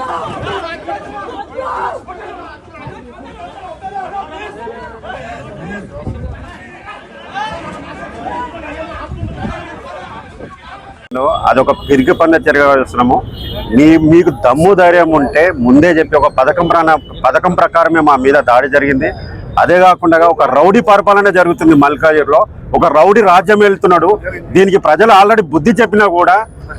Hey! అదొక పిరిగి పన్న తిరగవలసినము మీ మీకు దమ్ము ధైర్యం ఉంటే ముందే చెప్పి ఒక పథకం పథకం ప్రకారమే మా మీద దాడి జరిగింది. అదే కాకుండా ఒక రౌడీ పరిపాలన జరుగుతుంది మల్కాజ్గిరిలో ఒక రౌడీ రాజ్యం వెళ్తున్నాడు. దీనికి ప్రజలు ఆల్రెడీ బుద్ధి చెప్పినా కూడా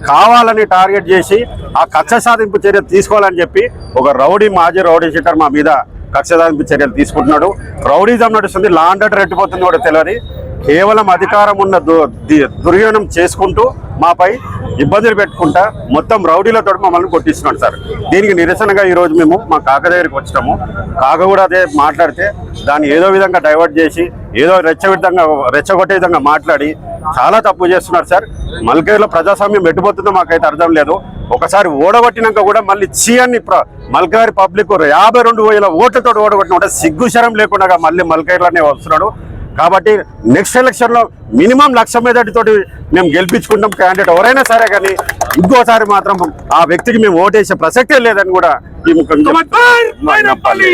కావాలని టార్గెట్ చేసి ఆ కక్ష సాధింపు చర్య తీసుకోవాలని చెప్పి ఒక రౌడీ మాజీ రౌడీ షీటర్ మా మీద కక్ష సాధింపు చర్యలు తీసుకుంటున్నాడు. రౌడీజం నడుస్తుంది. లాండర్ రెట్టిపోతుంది కూడా తెలియని కేవలం అధికారం ఉన్న దు- దుర్యోగం చేసుకుంటూ మాపై ఇబ్బందులు పెట్టుకుంటా మొత్తం రౌడీలతో మమ్మల్ని కొట్టిస్తున్నాడు సార్. దీనికి నిరసనగా ఈరోజు మేము మా కాక దగ్గరికి వచ్చినాము. కాక కూడా అదే మాట్లాడితే దాన్ని ఏదో విధంగా డైవర్ట్ చేసి ఏదో రెచ్చ విధంగా రెచ్చగొట్టే విధంగా మాట్లాడి చాలా తప్పు చేస్తున్నారు సార్. మల్కేలో ప్రజాస్వామ్యం ఎట్టిపోతుందో మాకైతే అర్థం లేదు. ఒకసారి ఓడగొట్టినాక కూడా మళ్ళీ చీయన్ని మల్కారి పబ్లిక్ యాభై రెండు వేల ఓట్లతో ఓడగొట్టిన కూడా సిగ్గు శరం లేకుండా మళ్ళీ మల్కాయిలోనే వస్తున్నాడు. కాబట్టి నెక్స్ట్ ఎలక్షన్లో మినిమం లక్ష మెజార్టీతోటి మేము గెలిపించుకుంటాం క్యాండిడేట్ ఎవరైనా సరే కానీ ఇంకోసారి మాత్రం ఆ వ్యక్తికి మేము ఓటేసే ప్రసక్తే లేదని కూడా ఈ చెప్పాలి.